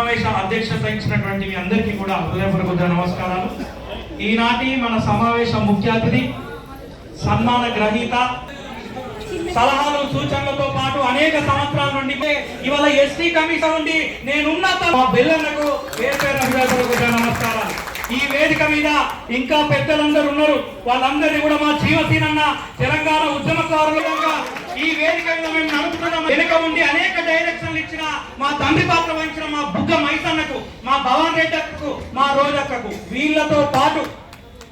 సమావేశ అధ్యక్షత ఇచ్చినటువంటి మీ అందరికీ కూడా హృదయపూర్వక నమస్కారాలు. ఈనాటి మన సమావేశ ముఖ్య అతిథి సన్మాన గ్రహీత సలహాలు సూచనలతో పాటు అనేక సంవత్సరాల నుండి ఇవాళ ఎస్టీ కమిషన్ నుండి నేనున్న త- మా బెల్లన్నకు హృదయపూర్వక నమస్కారాలు. ఈ వేదిక మీద ఇంకా పెద్దలందరూ ఉన్నారు. వాళ్ళందరినీ కూడా మా జీవసీనన్న తెలంగాణ ఉద్యమకారులుగా ఈ వేదిక మేము నడుపుతున్నాం. వెనుక ఉండి అనేక డైరెక్షన్లు ఇచ్చిన మా తండ్రి పాత్ర వహించిన మా బుగ్గ మైసన్నకు మా భవన్ రెడ్డకు మా రోజక్కకు వీళ్ళతో పాటు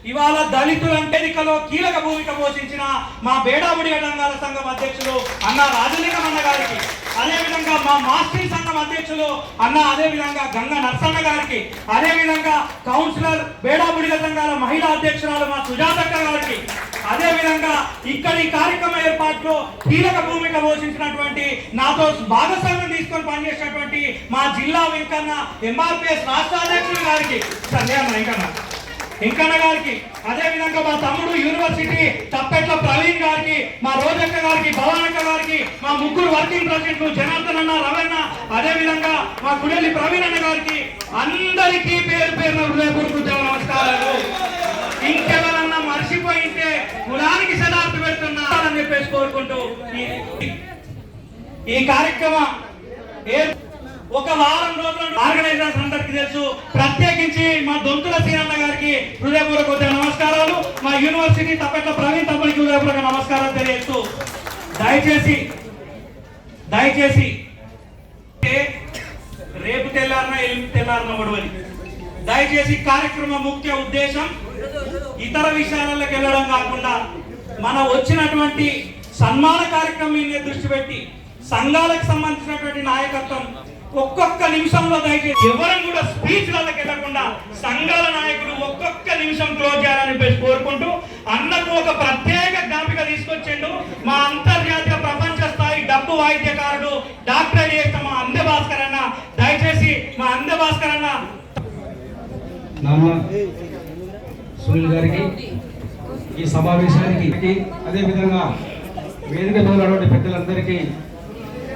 ఇవాళ దళితులంటే అంటెనికలో కీలక భూమిక పోషించిన మా బేడాబుడి రంగాల సంఘం అధ్యక్షులు అన్న రాజలింగం అన్న గారికి అదేవిధంగా మా మాస్టర్ సంఘం అధ్యక్షులు అన్న అదే విధంగా గంగ నర్సన్న గారికి అదే విధంగా కౌన్సిలర్ బేడాబుడిగ సంఘాల మహిళా అధ్యక్షురాలు మా సుజాతక్క గారికి అదే విధంగా ఇక్కడ ఈ కార్యక్రమ ఏర్పాటులో కీలక భూమిక పోషించినటువంటి నాతో భాగస్వామ్యం తీసుకొని పనిచేసినటువంటి మా జిల్లా వెంకన్న ఎంఆర్పిఎస్ రాష్ట్ర అధ్యక్షుడు గారికి. సందేహం వెంకన్న ఇంకన్న గారికి అదే విధంగా మా తమ్ముడు యూనివర్సిటీ తప్పెట్ల ప్రవీణ్ గారికి మా రోజక్క గారికి భవానక్క గారికి మా ముగ్గురు వర్కింగ్ ప్రెసిడెంట్లు జనార్దన్ అన్న రవణ అదే విధంగా మా గుడెల్లి ప్రవీణ్ అన్న గారికి అందరికీ పేరు పేరున హృదయపూర్వక నమస్కారాలు. ఇంకెవరన్నా మర్చిపోయింటే కులానికి శతార్థి పెడుతున్నా అని చెప్పేసి కోరుకుంటూ ఈ కార్యక్రమం ఏ ఒక వారం రోజులు ఆర్గనైజర్స్ అందరికి తెలుసు. ప్రత్యేకించి మా దొంతుల శ్రీరన్న గారికి హృదయపూర్వక నమస్కారాలు. మా యూనివర్సిటీ తప్పట్ల ప్రవీణ్ తమ్ముడికి హృదయపూర్వక నమస్కారాలు తెలియజేస్తూ దయచేసి దయచేసి రేపు తెల్లారిన ఎల్లుండి తెల్లారిన ఒడవని. దయచేసి కార్యక్రమ ముఖ్య ఉద్దేశం ఇతర విషయాలకు వెళ్ళడం కాకుండా మన వచ్చినటువంటి సన్మాన కార్యక్రమం మీద దృష్టి పెట్టి సంఘాలకు సంబంధించినటువంటి నాయకత్వం ఒక్కొక్క నిమిషంలో దయచేసి ఎవరం కూడా స్పీచ్లకు వెళ్ళకుండా సంఘాల నాయకులు ఒక్కొక్క నిమిషం క్లోజ్ చేయాలని కోరుకుంటూ అన్నకు ఒక ప్రత్యేక జ్ఞాపిక తీసుకొచ్చిండు. మా అంతర్జాతీయ ప్రపంచ స్థాయి డబ్బు వాయిద్యకారుడు డాక్టర్ చేసిన మా అంద భాస్కర్ అన్న. దయచేసి మా అంద భాస్కర్ అన్న సునీల్ గారికి ఈ సమావేశానికి అదేవిధంగా వేదిక మీద పెద్దలందరికీ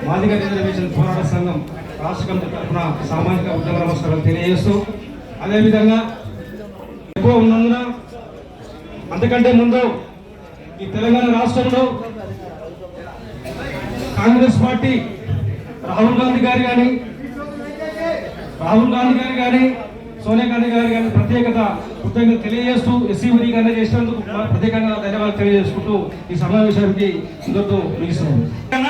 మాదిగ రిజర్వేషన్ పోరాట సంఘం రాష్ట్ర కమిటీ తరఫున సామాజిక ఉద్యమ నమస్కారాలు తెలియజేస్తూ అదేవిధంగా ఎక్కువ ఉన్నందున అంతకంటే ముందు ఈ తెలంగాణ రాష్ట్రంలో కాంగ్రెస్ పార్టీ రాహుల్ గాంధీ గారు కానీ రాహుల్ గాంధీ గారు కానీ సోనియా గాంధీ గారు కానీ ప్రత్యేకత కృతజ్ఞత తెలియజేస్తూ ఎస్సీ వర్గీకరణ చేసినందుకు ప్రత్యేకంగా ధన్యవాదాలు తెలియజేసుకుంటూ ఈ సమావేశానికి ఇందరితో ముగిస్తున్నాను.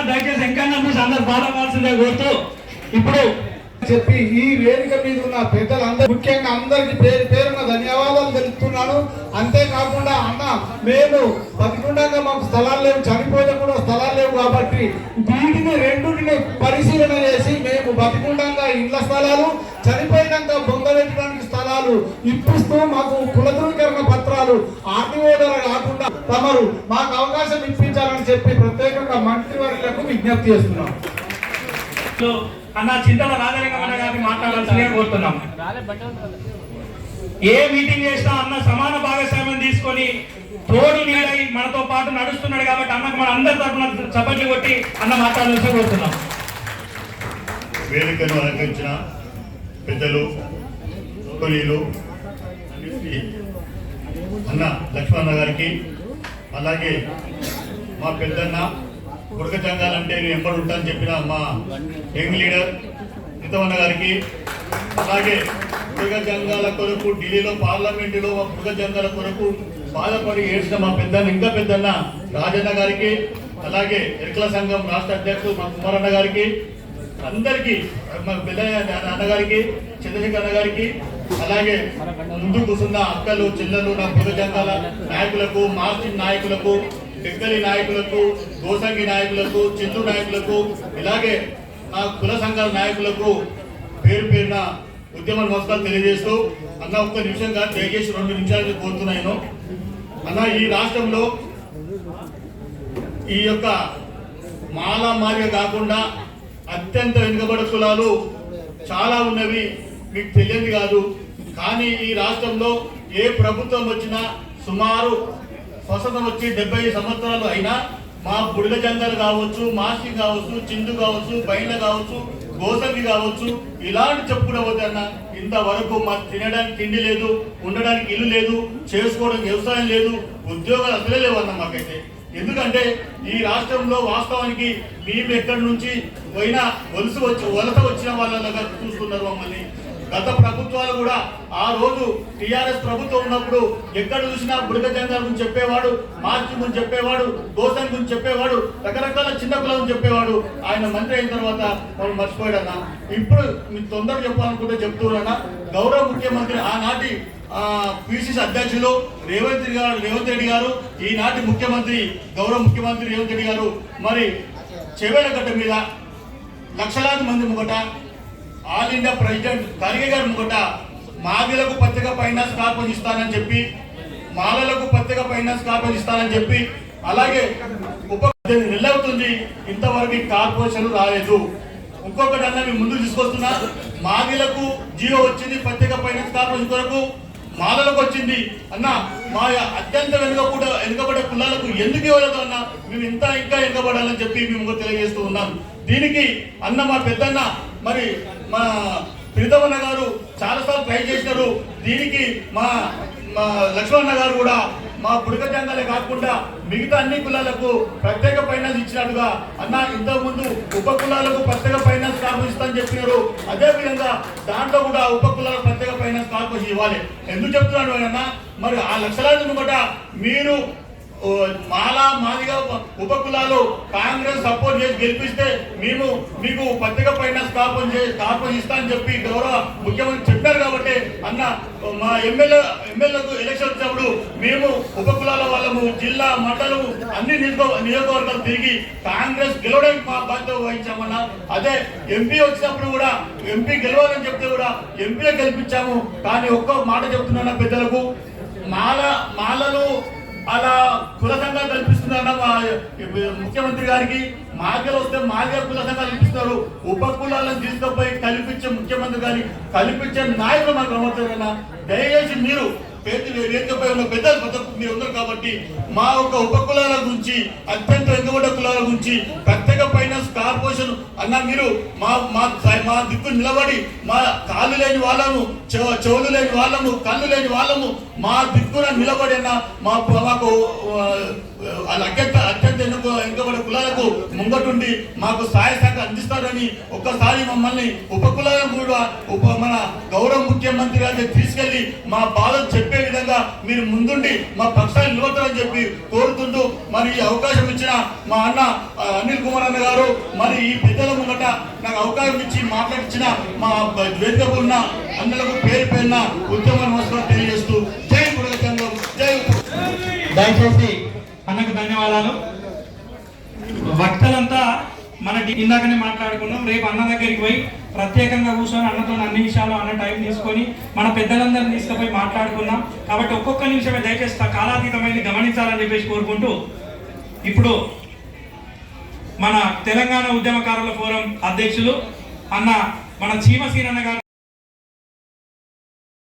దయచేసి ఎంకన్నా చూసి అందరు బాధపడాల్సిందే కోరుతూ ఇప్పుడు చెప్పి ఈ వేదిక మీద ఉన్న పెద్దలందరూ ముఖ్యంగా అందరికి పేరు పేరున ధన్యవాదాలు తెలుపుతున్నాను. అంతేకాకుండా అన్న మేము బతికుండగా మాకు స్థలాలు లేవు చనిపోతే కూడా స్థలాలు లేవు కాబట్టి వీటిని రెండుని పరిశీలన చేసి మేము బతికుండగా ఇళ్ళ స్థలాలు చనిపోయినాక బొంగబెట్టడానికి స్థలాలు ఇప్పిస్తూ మాకు కుల ధృవీకరణ పత్రాలు ఆర్టీఓ కాకుండా తమరు మాకు అవకాశం ఇప్పించాలని చెప్పి ప్రత్యేకంగా మంత్రివర్యులకు విజ్ఞప్తి చేస్తున్నాం. అన్న చింతల రాజలింగమన్న గారిని మాట్లాడాల్సిందే కోరుతున్నాం. ఏ మీటింగ్ చేసినా అన్న సమాన భాగస్వామ్యం తీసుకొని తోడు నీడై మనతో పాటు నడుస్తున్నాడు కాబట్టి అన్నకు మన అందరి తరఫున చప్పట్లు కొట్టి అన్న మాట్లాడాల్సి కోరుతున్నాం. వేదికను అలంకరించిన పెద్దలు కొలీలు అన్న లక్ష్మణ గారికి అలాగే మా పెద్దన్న బుడక జంగాలంటే నేను ఎంబడి ఉంటానని చెప్పిన మా యంగ్ లీడర్ నితమన్న గారికి. అలాగే బుడగ జంగాల కొరకు ఢిల్లీలో పార్లమెంటులో మా జంగాల కొరకు బాధపడి ఏడ్చిన మా పెద్దన్న ఇంకా పెద్దన్న రాజన్న గారికి అలాగే ఎరుకల సంఘం రాష్ట్ర అధ్యక్షుడు మా కుమారన్న గారికి అందరికీ మా పెద్ద అన్నగారికి చంద్రశేఖర్ అన్న గారికి అలాగే ముందు కూర్చున్న అక్కలు చెల్లెలు నా బుధజంగాల నాయకులకు మార్చి నాయకులకు టెక్కలి నాయకులకు గోసంగి నాయకులకు చిందు నాయకులకు ఇలాగే నా కుల సంఘాల నాయకులకు పేరు పేరున ఉద్యమ నమస్కారాలు తెలియజేస్తూ అన్న ఒక్క నిమిషంగా కాదు దయచేసి రెండు నిమిషాలు కోరుతున్నాను అన్న ఈ రాష్ట్రంలో ఈ యొక్క మాలా మారిగా కాకుండా అత్యంత వెనుకబడ కులాలు చాలా ఉన్నవి మీకు తెలియదు కాదు. కానీ ఈ రాష్ట్రంలో ఏ ప్రభుత్వం వచ్చినా సుమారు స్వతంత్రం వచ్చి డెబ్బై సంవత్సరాలు అయినా మా బుడిగ జంగలు కావచ్చు మాసి కావచ్చు చిందు కావచ్చు బయట కావచ్చు గోసంగి కావచ్చు ఇలాంటి చెప్పుకునే పోతే అన్న ఇంతవరకు మా తినడానికి తిండి లేదు ఉండడానికి ఇల్లు లేదు చేసుకోవడానికి వ్యవసాయం లేదు ఉద్యోగాలు అసలే లేవన్న మాకైతే. ఎందుకంటే ఈ రాష్ట్రంలో వాస్తవానికి మేము ఎక్కడి నుంచి పోయినా వలస వచ్చి వలస వచ్చిన వాళ్ళ చూస్తున్నారు మమ్మల్ని. గత ప్రభుత్వాలు కూడా ఆ రోజు టిఆర్ఎస్ ప్రభుత్వం ఉన్నప్పుడు ఎక్కడ చూసినా బుడగ జంగాల గురించి చెప్పేవాడు మార్చి గురించి చెప్పేవాడు దోసం గురించి చెప్పేవాడు రకరకాల చిన్న కులం గురించి చెప్పేవాడు. ఆయన మంత్రి అయిన తర్వాత మనం మర్చిపోయాడన్నా ఇప్పుడు మీకు తొందర చెప్పాలనుకుంటే చెప్తున్నారన్న గౌరవ ముఖ్యమంత్రి ఆనాటి పిసిసి అధ్యక్షులు రేవంత్ గారు రేవంత్ రెడ్డి గారు ఈనాటి ముఖ్యమంత్రి గౌరవ ముఖ్యమంత్రి రేవంత్ రెడ్డి గారు మరి చెవేలగడ్డ మీద లక్షలాది మంది ముగట all India president Kharge garu ముంగట మాదిలకు పత్రిక ఫైనాన్స్ కార్పొరేషన్ ఇస్తానని చెప్పి మాలలకు పత్రిక ఫైనాన్స్ కార్పొరేషన్ ఇస్తానని చెప్పి అలాగే ఉప నెలవుతుంది ఇంతవరకు ఈ కార్పొరేషన్ రాలేదు. ఇంకొకటి అన్న మేము ముందు తీసుకొస్తున్నా. మాదిలకు జియో వచ్చింది పత్రిక ఫైనాన్స్ కార్పొరేషన్ కొరకు మాలలకు వచ్చింది. అన్న మా అత్యంత వెనుకబడ వెనుకబడే కులాలకు ఎందుకు ఇవ్వలేదు అన్న? మేము ఇంత ఇంకా వెనుకబడాలని చెప్పి మేము తెలియజేస్తూ ఉన్నాం. దీనికి అన్న మా పెద్దన్న మరి మా ప్రీతమన్న గారు చాలాసార్లు ట్రై చేసినారు దీనికి మా మా లక్ష్మణ గారు కూడా మా బుడక జంగాలే కాకుండా మిగతా అన్ని కులాలకు ప్రత్యేక ఫైనాన్స్ ఇచ్చినట్టుగా అన్న ఇంతకు ముందు ఉప కులాలకు ప్రత్యేక ఫైనాన్స్ కార్పొరేషన్ అని చెప్పినారు. అదేవిధంగా దాంట్లో కూడా ఉప కులాలకు ప్రత్యేక ఫైనాన్స్ కార్పొరేషన్ ఇవ్వాలి. ఎందుకు చెప్తున్నాడు అన్న మరి ఆ లక్షలాది కూడా మీరు మాలా మాదిగా ఉప కులాలు కాంగ్రెస్ సపోర్ట్ చేసి గెలిపిస్తే మేము మీకు పత్రిక స్థాపన చే స్థాపన ఇస్తా అని చెప్పి గౌరవ ముఖ్యమంత్రి చెప్పారు కాబట్టి అన్న మా ఎమ్మెల్యే ఎమ్మెల్యేలకు ఎలక్షన్ వచ్చినప్పుడు మేము ఉప కులాల వాళ్ళము జిల్లా మండలము అన్ని నియోజక నియోజకవర్గాలు తిరిగి కాంగ్రెస్ గెలవడానికి మా బాధ్యత వహించామన్నా. అదే ఎంపీ వచ్చినప్పుడు కూడా ఎంపీ గెలవాలని చెప్తే కూడా ఎంపీలో గెలిపించాము. కానీ ఒక్క మాట చెప్తున్నా పెద్దలకు. మాల మాలలు అలా కుల సంఘాలు కల్పిస్తున్నారన్న మా ముఖ్యమంత్రి గారికి. మాగలు వస్తే మార్గ కుల సంఘాలు కల్పిస్తారు ఉప కులాలను తీసుకుపోయి కల్పించే ముఖ్యమంత్రి కానీ కల్పించే నాయకులు మాకు కనబడుతున్నారన్న దయచేసి మీరు వేదికపై ఉన్న పెద్దలు పెద్దలు మీరు ఉన్నారు కాబట్టి మా యొక్క ఉప కులాల గురించి అత్యంత వెనుకబడ్డ కులాల గురించి ప్రత్యేక ఫైనాన్స్ కార్పొరేషన్ అన్న మీరు మా మా మా దిక్కు నిలబడి మా కాళ్ళు లేని వాళ్ళము చెవులు లేని వాళ్ళము కళ్ళు లేని వాళ్ళము మా దిక్కున నిలబడి అన్న మా మాకు వాళ్ళ అత్యంత అత్యంత ఎన్నుకో వెనుకబడే కులాలకు ముంగటుండి మాకు సహాయ శాఖ అందిస్తారని ఒక్కసారి మమ్మల్ని ఉప కులాలను కూడా ఉప మన గౌరవ ముఖ్యమంత్రి గారిని తీసుకెళ్ళి మా బాధలు చెప్పే విధంగా మీరు ముందుండి మా పక్షాన్ని నిలబడతారని చెప్పి కోరుతుంటూ మరి ఈ అవకాశం ఇచ్చిన మా అన్న అనిల్ కుమార్ అన్న గారు మరి ఈ పెద్దల ముంగట నాకు అవకాశం ఇచ్చి మాట్లాడించిన మా వేదిక ఉన్న అన్నలకు పేరు పేరున ఉద్యమ నమస్కారం తెలియజేస్తూ జై పురగతంగం జై దయచేసి ధన్యవాదాలు వక్తలంతా మన ఇందాకనే మాట్లాడుకున్నాం రేపు అన్న దగ్గరికి పోయి ప్రత్యేకంగా కూర్చొని అన్నతో అన్ని విషయాలు అన్న టైం తీసుకొని మన పెద్దలందరిని తీసుకుపోయి మాట్లాడుకున్నాం. కాబట్టి ఒక్కొక్క నిమిషమే దయచేసి తా- గమనించాలని చెప్పేసి కోరుకుంటూ ఇప్పుడు మన తెలంగాణ ఉద్యమకారుల ఫోరం అధ్యక్షులు అన్న మన చీమసీనన్న గారు